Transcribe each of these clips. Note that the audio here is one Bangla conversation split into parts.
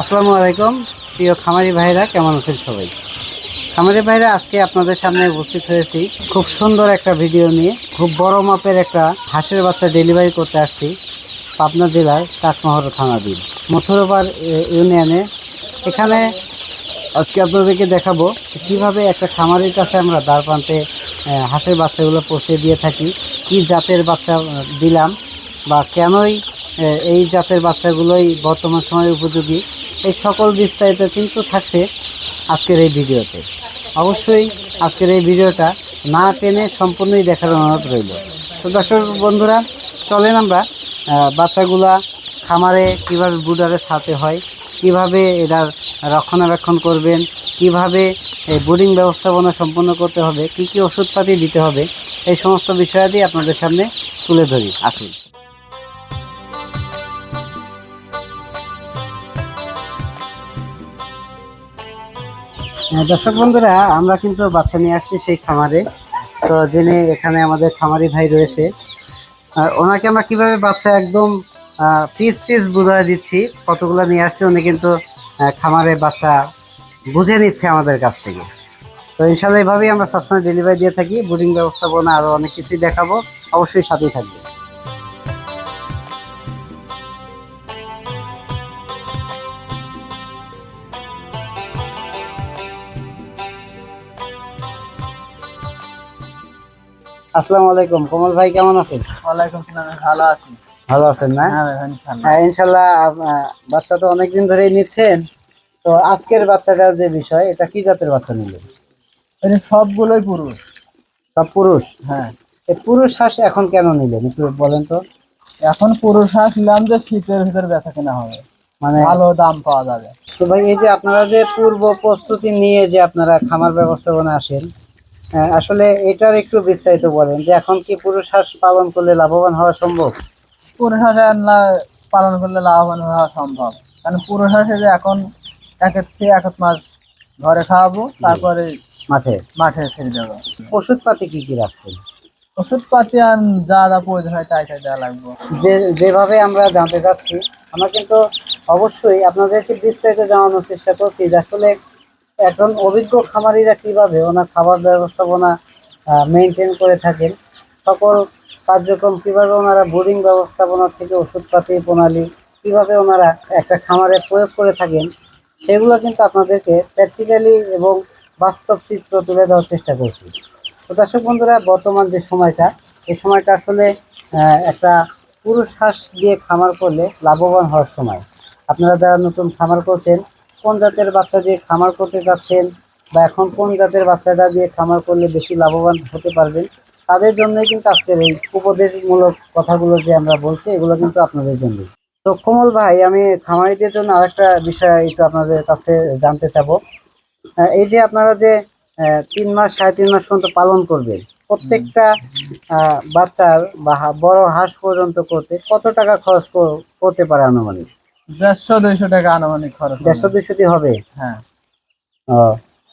আসসালামু আলাইকুম। প্রিয় খামারি ভাইরা কেমন আছেন সবাই? খামারি ভাইরা আজকে আপনাদের সামনে উপস্থিত হয়েছি। খুব সুন্দর একটা ভিডিও নিয়ে, খুব বড় মাপের একটা হাঁসের বাচ্চা ডেলিভারি করতে আসছি পাবনা জেলার কাকমহর থানাধীন মথুরাবার ইউনিয়নে। এখানে আজকে আপনাদেরকে দেখাবো কীভাবে একটা খামারের কাছে আমরা দ্বার প্রান্তে হাঁসের বাচ্চাগুলো পৌঁছে দিয়ে থাকি, কি জাতের বাচ্চা দিলাম বা কেনই এই জাতের বাচ্চাগুলোই বর্তমান সময়ে উপযোগী। এই সকল বিস্তারিত কিন্তু থাকছে আজকের এই ভিডিওতে। অবশ্যই আজকের এই ভিডিওটা না টেনে সম্পূর্ণই দেখার অনুরোধ রইল। তো দর্শক বন্ধুরা, চলেন আমরা বাচ্চাগুলা খামারে কীভাবে বুডারে ছাড়তে হয়, কীভাবে এটার রক্ষণাবেক্ষণ করবেন, কীভাবে এই বোর্ডিং ব্যবস্থাপনা সম্পন্ন করতে হবে, কি কি ওষুধপাতি দিতে হবে, এই সমস্ত বিষয়াদি আপনাদের সামনে তুলে ধরি। আসুন। দর্শক বন্ধুরা, আমরা কিন্তু বাচ্চা নিয়ে আসছি সেই খামারে। তো যিনি এখানে আমাদের খামারি ভাই রয়েছে ওনাকে আমরা কীভাবে বাচ্চা একদম পিস পিস বুঝাই দিচ্ছি, কতগুলো নিয়ে আসছে, উনি কিন্তু খামারে বাচ্চা বুঝে নিচ্ছে আমাদের কাছ থেকে। তো ইনশাল্লাহ এইভাবেই আমরা সবসময় ডেলিভারি দিয়ে থাকি বোর্ডিং ব্যবস্থাপনা আরও অনেক কিছুই দেখাবো, অবশ্যই সাথেই থাকবে আসসালামু আলাইকুম। কমল ভাই কেমন আছেন? ওয়ালাইকুম সালাম ভালো আছি। ভালো আছেন না? হ্যাঁ হ্যাঁ ইনশাল্লাহ বাচ্চা তো অনেকদিন ধরেই নিচ্ছেন। তো আজকের বাচ্চাটার যে বিষয় এটা কি জাতের বাচ্চা নিলেন? এই সবগুলোই পুরুষ। সব পুরুষ? হ্যাঁ। এই পুরুষ হাঁস এখন কেন নিলেন একটু বলেন তো। এখন পুরুষ হাঁস নিলাম যে শীতের ভিতরে বেচা কেনা হবে। মানে ভালো দাম পাওয়া যাবে। তো ভাই এই যে আপনারা যে পূর্ব প্রস্তুতি নিয়ে যে আপনারা খামার ব্যবস্থাপনা আসেন আসলে এটার একটু বিস্তারিত বলেন যে এখন কি পুরুষ হাঁস পালন করলে লাভবান হওয়া সম্ভব? পুরুষ হাঁস আর না- পালন করলে লাভবান হওয়া সম্ভব। কারণ পুরুষ হাঁসে যে এখন এক এক থেকে এক মাস ঘরে খাওয়াবো তারপরে মাঠে? মাঠে ছেড়ে দেবো। ওষুধপাতি কি কি রাখছেন? ওষুধপাতি আর যা যা প্রয়োজন হয় তাই তাই দেওয়া লাগবে। যে যেভাবে আমরা জানতে চাচ্ছি আমরা কিন্তু অবশ্যই আপনাদেরকে বিস্তারিত জানানোর চেষ্টা করছি যে আসলে এখন অভিজ্ঞ খামারিরা কীভাবে ওনার খাবার ব্যবস্থাপনা মেনটেন করে থাকেন, সকল কার্যক্রম কীভাবে ওনারা বোর্ডিং ব্যবস্থাপনা থেকে ওষুধপাতি, প্রণালী কীভাবে ওনারা একটা খামারে প্রয়োগ করে থাকেন, সেগুলো কিন্তু আপনাদেরকে প্র্যাকটিক্যালি এবং বাস্তব চিত্র তুলে দেওয়ার চেষ্টা করছি। তো দর্শক বন্ধুরা, বর্তমান যে সময়টা, এই সময়টা আসলে একটা পুরুষ হাঁস দিয়ে খামার করলে লাভবান হওয়ার সময়। আপনারা যারা নতুন খামার করছেন কোন জাতের বাচ্চা দিয়ে খামার করতে চাচ্ছেন বা এখন কোন জাতের বাচ্চাটা দিয়ে খামার করলে বেশি লাভবান হতে পারবেন তাদের জন্যই কিন্তু আজকের এই উপদেশমূলক কথাগুলো যে আমরা বলছি, এগুলো কিন্তু আপনাদের জন্য। তো কমল ভাই, আমি খামারিদের জন্য আরেকটা বিষয় একটু আপনাদের কাছে জানতে চাবো। এই যে আপনারা যে তিন মাস, সাড়ে তিন মাস পর্যন্ত পালন করবেন, প্রত্যেকটা বাচ্চার বা বড় হাঁস পর্যন্ত করতে কত টাকা খরচ করতে পারে আনুমানিক? দেড়শো দুইশো টাকা আনুমানিক খরচ দেড়শো দুইশোটি হবে? হ্যাঁ। ও,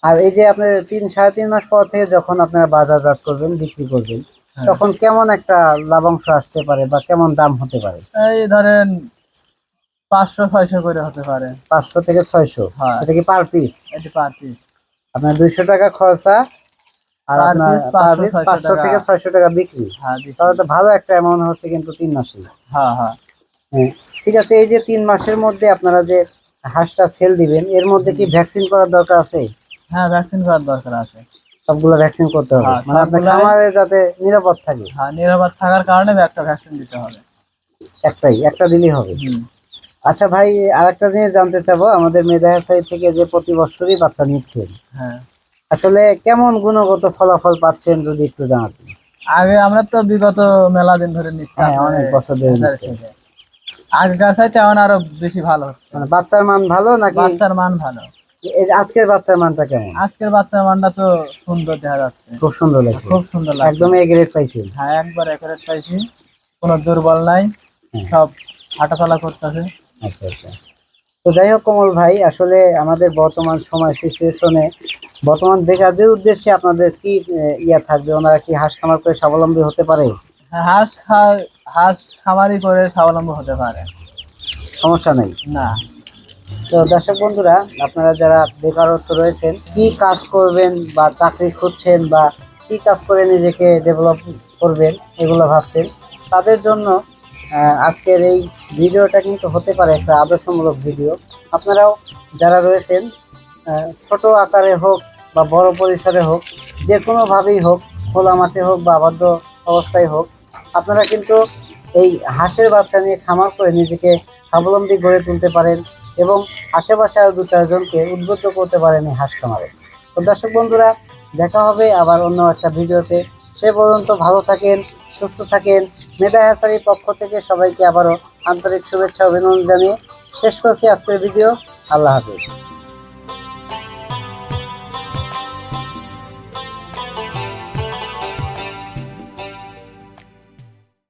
আর এই যে আপনি তিন সাড়ে তিন মাস পর থেকে যখন আপনারা বাজারজাত করবেন বিক্রি করবেন হ্যাঁ। তখন কেমন একটা লাভাংশ আসতে পারে বা কেমন দাম হতে পারে? এই ধরেন পাঁচশো ছয়শো করে হতে পারে। পাঁচশো থেকে ছয়শো? হ্যাঁ। এটা কি পার পিস? এটি পার পিস। আপনার দুইশো টাকা খরচা আর আপনার পার পিস পাঁচশো থেকে ছয়শো টাকা বিক্রি। হ্যাঁ তাহলে তো ভালো একটা অ্যামাউন্ট হচ্ছে কিন্তু তিন মাসে। হ্যাঁ হ্যাঁ। ঠিক আছে এই যে তিন মাসের মধ্যে আপনারা যে হাঁসটা সেল দিবেন এর মধ্যে কি ভ্যাকসিন করার দরকার আছে? হ্যাঁ ভ্যাকসিন করার দরকার আছে। সবগুলো ভ্যাকসিন করতে হবে। হ্যাঁ, মানে আপনার খামারে যাতে নিরাপদ থাকে। হ্যাঁ নিরাপদ থাকার কারণে একটা ভ্যাকসিন দিতে হবে। একটাই একটা দিলেই হবে। আচ্ছা ভাই আরেকটা জিনিস জানতে চাবো আমাদের মেধাহের সাইড থেকে যে প্রতি বছরই বাচ্চা নিচ্ছেন। হ্যাঁ। আসলে কেমন গুণগত ফলাফল পাচ্ছেন যদি একটু জানাতেন? আগে আমরা তো বিগত মেলা দিন ধরে নিচ্ছি হ্যাঁ, অনেক বছর ধরে। আগেকার চাইতে এখন আরও বেশি ভালো। মানে বাচ্চার মান ভালো নাকি বাচ্চার মান ভালো। আজকের বাচ্চার মানটা কেমন? আজকের বাচ্চার মানটা তো সুন্দর দেখা যাচ্ছে। খুব সুন্দর লাগছে। খুব সুন্দর লাগছে। একদম এ গ্রেড পাইছেন হ্যাঁ একবার একারেট পাইছি। কোনো দুর্বল নাই। সব হাঁটাচলা করতেছে। আচ্ছা আচ্ছা। তো যাই হোক কমল ভাই আসলে আমাদের বর্তমান সময় সিচুয়েশনে বর্তমান বেকারদের উদ্দেশ্যে আপনাদের কি ইয়া থাকবে? ওনারা কি হাঁস খামার করে স্বাবলম্বী হতে পারে? হ্যাঁ, হাঁস খা হাঁস খামারি করে স্বাবলম্বী হতে পারে। সমস্যা নেই। না। তো দর্শক বন্ধুরা আপনারা যারা বেকারত্ব রয়েছেন কি কাজ করবেন বা চাকরি খুঁজছেন বা কি কাজ করে নিজেকে ডেভেলপ করবেন এগুলো ভাবছেন তাদের জন্য আজকের এই ভিডিওটা কিন্তু হতে পারে একটা আদর্শমূলক ভিডিও। আপনারাও যারা রয়েছেন ছোট আকারে হোক বা বড় পরিসরে হোক যে কোনোভাবেই হোক খোলা মাঠে হোক বা আবদ্ধ অবস্থায় হোক আপনারা কিন্তু এই হাঁসের বাচ্চা নিয়ে খামার করে নিজেকে স্বাবলম্বী গড়ে তুলতে পারেন এবং আশেপাশে আরও দু চারজনকে উদ্বুদ্ধ করতে পারেন এই হাঁস খামারে। তো দর্শক বন্ধুরা, দেখা হবে আবার অন্য একটা ভিডিওতে। সে পর্যন্ত ভালো থাকেন, সুস্থ থাকেন। মেধা হ্যাসারির পক্ষ থেকে সবাইকে আবারও আন্তরিক শুভেচ্ছা, অভিনন্দন জানিয়ে শেষ করছি আজকের ভিডিও। আল্লাহ হাফিজ।